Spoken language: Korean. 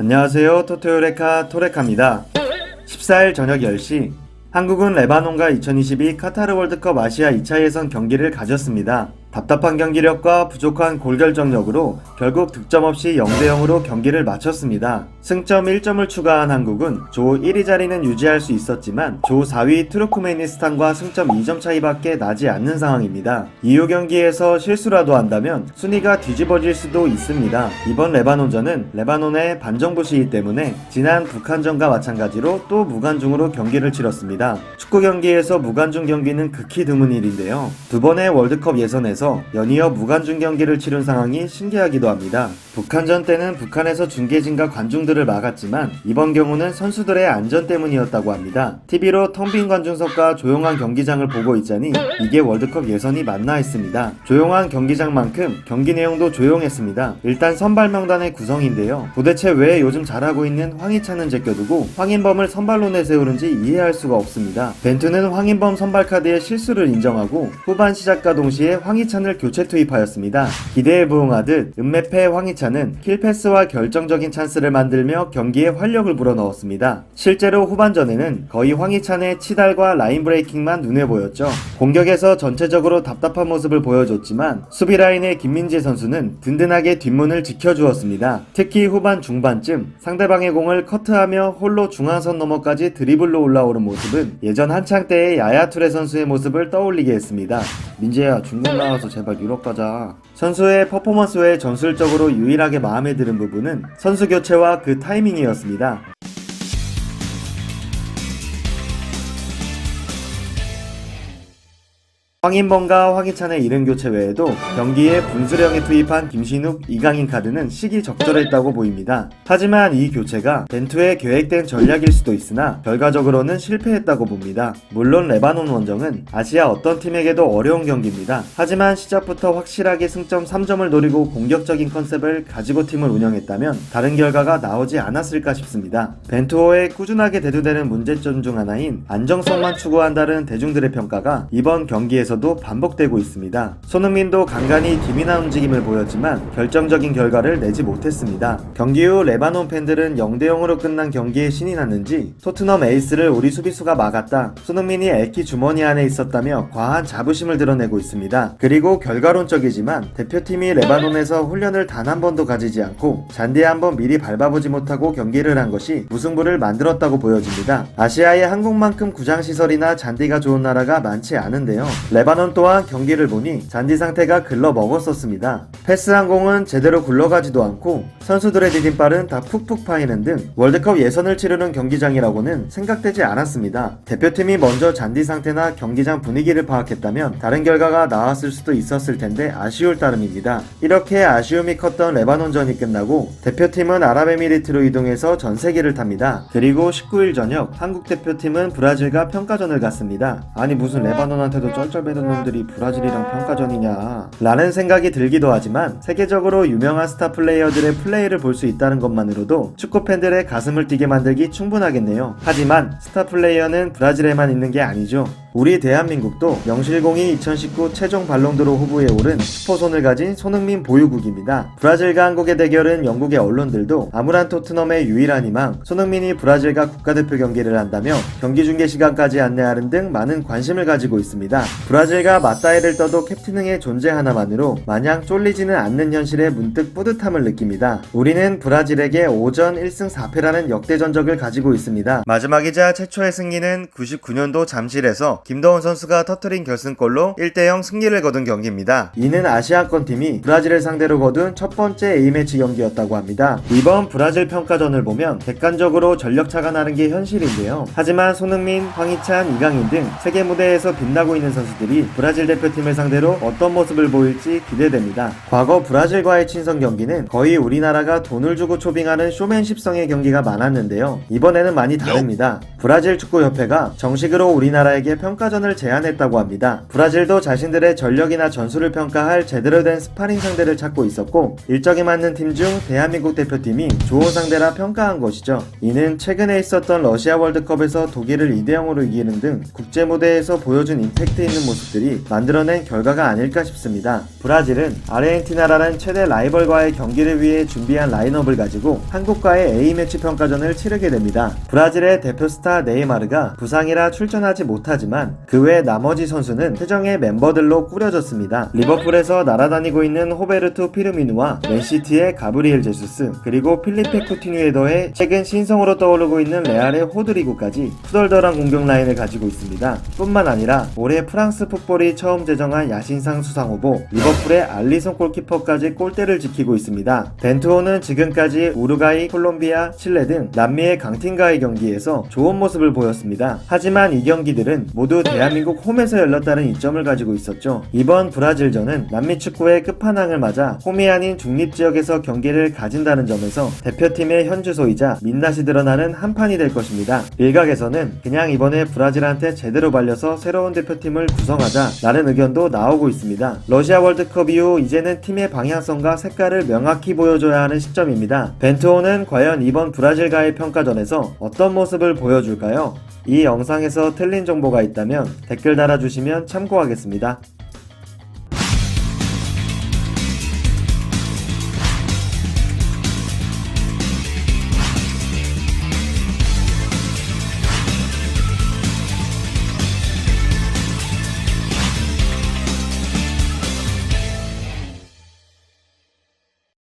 안녕하세요. 토토요레카 토레카입니다. 14일 저녁 10시 한국은 레바논과 2022 카타르 월드컵 아시아 2차 예선 경기를 가졌습니다. 답답한 경기력과 부족한 골결정력으로 결국 득점 없이 0대 0으로 경기를 마쳤습니다. 승점 1점을 추가한 한국은 조 1위 자리는 유지할 수 있었지만 조 4위 투르크메니스탄과 승점 2점 차이밖에 나지 않는 상황입니다. 이후 경기에서 실수라도 한다면 순위가 뒤집어질 수도 있습니다. 이번 레바논전은 레바논의 반정부 시기 때문에 지난 북한전과 마찬가지로 또 무관중으로 경기를 치렀습니다. 축구 경기에서 무관중 경기는 극히 드문 일인데요. 두 번의 월드컵 예선에서 연이어 무관중 경기를 치른 상황이 신기하기도 합니다. 북한전 때는 북한에서 중계진과 관중들을 막았지만 이번 경우는 선수들의 안전 때문이었다고 합니다. TV로 텅 빈 관중석과 조용한 경기장을 보고 있자니 이게 월드컵 예선이 맞나 했습니다. 조용한 경기장만큼 경기 내용도 조용했습니다. 일단 선발 명단의 구성인데요. 도대체 왜 요즘 잘하고 있는 황희찬은 제껴두고 황인범을 선발로 내세우는지 이해할 수가 없습니다. 벤투는 황인범 선발 카드의 실수를 인정하고 후반 시작과 동시에 황희찬 을 교체 투입하였습니다. 기대에 부응하듯 은메페 황희찬은 킬패스와 결정적인 찬스를 만들며 경기에 활력을 불어넣었습니다. 실제로 후반전에는 거의 황희찬의 치달과 라인 브레이킹만 눈에 보였죠. 공격에서 전체적으로 답답한 모습을 보여줬지만 수비 라인의 김민재 선수는 든든하게 뒷문을 지켜주었습니다. 특히 후반 중반쯤 상대방의 공을 커트하며 홀로 중앙선 너머까지 드리블로 올라오는 모습은 예전 한창 때의 야야투레 선수의 모습을 떠올리게 했습니다. 민재야 중국 나와서 제발 유럽 가자. 선수의 퍼포먼스 외에 전술적으로 유일하게 마음에 드는 부분은 선수 교체와 그 타이밍이었습니다. 황인범과 황희찬의 이름 교체 외에도 경기에 분수령에 투입한 김신욱, 이강인 카드는 시기 적절했다고 보입니다. 하지만 이 교체가 벤투의 계획된 전략일 수도 있으나 결과적으로는 실패했다고 봅니다. 물론 레바논 원정은 아시아 어떤 팀에게도 어려운 경기입니다. 하지만 시작부터 확실하게 승점 3점을 노리고 공격적인 컨셉을 가지고 팀을 운영했다면 다른 결과가 나오지 않았을까 싶습니다. 벤투호의 꾸준하게 대두되는 문제점 중 하나인 안정성만 추구한다는 대중들의 평가가 이번 경기에서 도 반복되고 있습니다. 손흥민도 간간히 기민한 움직임을 보였지만 결정적인 결과를 내지 못했습니다. 경기 후 레바논 팬들은 0대 0으로 끝난 경기에 신이 났는지 토트넘 에이스를 우리 수비수가 막았다. 손흥민이 엘키 주머니 안에 있었다며 과한 자부심을 드러내고 있습니다. 그리고 결과론적이지만 대표팀이 레바논에서 훈련을 단 한 번도 가지지 않고 잔디에 한 번 미리 밟아보지 못하고 경기를 한 것이 무승부를 만들었다고 보여집니다. 아시아의 한국만큼 구장 시설이나 잔디가 좋은 나라가 많지 않은데요. 레바논 또한 경기를 보니 잔디 상태가 글러 먹었었습니다. 패스 한 공은 제대로 굴러가지도 않고 선수들의 디딤발은 다 푹푹 파이는 등 월드컵 예선을 치르는 경기장이라고는 생각되지 않았습니다. 대표팀이 먼저 잔디 상태나 경기장 분위기를 파악했다면 다른 결과가 나왔을 수도 있었을 텐데 아쉬울 따름입니다. 이렇게 아쉬움이 컸던 레바논전이 끝나고 대표팀은 아랍에미리트로 이동해서 전 세계를 탑니다. 그리고 19일 저녁 한국 대표팀은 브라질과 평가전을 갔습니다. 아니 무슨 레바논한테도 쩔쩔 매는 놈들이 브라질이랑 평가전이냐 라는 생각이 들기도 하지만 세계적으로 유명한 스타 플레이어들의 플레이를 볼 수 있다는 것만으로도 축구 팬들의 가슴을 뛰게 만들기 충분하겠네요. 하지만 스타 플레이어는 브라질에만 있는 게 아니죠. 우리 대한민국도 명실공히 2019 최종 발롱도로 후보에 오른 슈퍼손을 가진 손흥민 보유국입니다. 브라질과 한국의 대결은 영국의 언론들도 아무란 토트넘의 유일한 희망, 손흥민이 브라질과 국가대표 경기를 한다며 경기 중계 시간까지 안내하는 등 많은 관심을 가지고 있습니다. 브라질과 맞다이를 떠도 캡틴흥의 존재 하나만으로 마냥 쫄리지는 않는 현실에 문득 뿌듯함을 느낍니다. 우리는 브라질에게 5전 1승 4패라는 역대 전적을 가지고 있습니다. 마지막이자 최초의 승리는 99년도 잠실에서 김도훈 선수가 터트린 결승골로 1대0 승리를 거둔 경기입니다. 이는 아시아권 팀이 브라질을 상대로 거둔 첫 번째 A매치 경기였다고 합니다. 이번 브라질 평가전을 보면 객관적으로 전력차가 나는 게 현실인데요. 하지만 손흥민, 황희찬, 이강인 등 세계 무대에서 빛나고 있는 선수들이 브라질 대표팀을 상대로 어떤 모습을 보일지 기대됩니다. 과거 브라질과의 친선 경기는 거의 우리나라가 돈을 주고 초빙하는 쇼맨십성의 경기가 많았는데요. 이번에는 많이 다릅니다. 브라질 축구협회가 정식으로 우리나라에게 평 평가전을 제안했다고 합니다. 브라질도 자신들의 전력이나 전술을 평가할 제대로 된 스파링 상대를 찾고 있었고 일정에 맞는 팀 중 대한민국 대표팀이 좋은 상대라 평가한 것이죠. 이는 최근에 있었던 러시아 월드컵에서 독일을 2대0으로 이기는 등 국제 무대에서 보여준 임팩트 있는 모습들이 만들어낸 결과가 아닐까 싶습니다. 브라질은 아르헨티나라는 최대 라이벌과의 경기를 위해 준비한 라인업을 가지고 한국과의 A매치 평가전을 치르게 됩니다. 브라질의 대표 스타 네이마르가 부상이라 출전하지 못하지만 그 외 나머지 선수는 최정의 멤버들로 꾸려졌습니다. 리버풀에서 날아다니고 있는 호베르투 피르미누와 맨시티의 가브리엘 제수스 그리고 필리페 쿠티뉴에 더해 최근 신성으로 떠오르고 있는 레알의 호드리고까지 후덜덜한 공격 라인을 가지고 있습니다. 뿐만 아니라 올해 프랑스 풋볼이 처음 제정한 야신상 수상 후보 리버풀의 알리송 골키퍼까지 골대를 지키고 있습니다. 벤투호는 지금까지 우루과이, 콜롬비아, 칠레 등 남미의 강팀과의 경기에서 좋은 모습을 보였습니다. 하지만 이 경기들은 모두 대한민국 홈에서 열렸다는 이점을 가지고 있었죠. 이번 브라질전은 남미 축구의 끝판왕을 맞아 홈이 아닌 중립 지역에서 경기를 가진다는 점에서 대표팀의 현주소이자 민낯이 드러나는 한판이 될 것입니다. 일각에서는 그냥 이번에 브라질한테 제대로 발려서 새로운 대표팀을 구성하자 라는 의견도 나오고 있습니다. 러시아 월드컵 이후 이제는 팀의 방향성과 색깔을 명확히 보여줘야 하는 시점입니다. 벤투호는 과연 이번 브라질과의 평가전에서 어떤 모습을 보여줄까요? 이 영상에서 틀린 정보가 있다면 댓글 달아주시면 참고하겠습니다.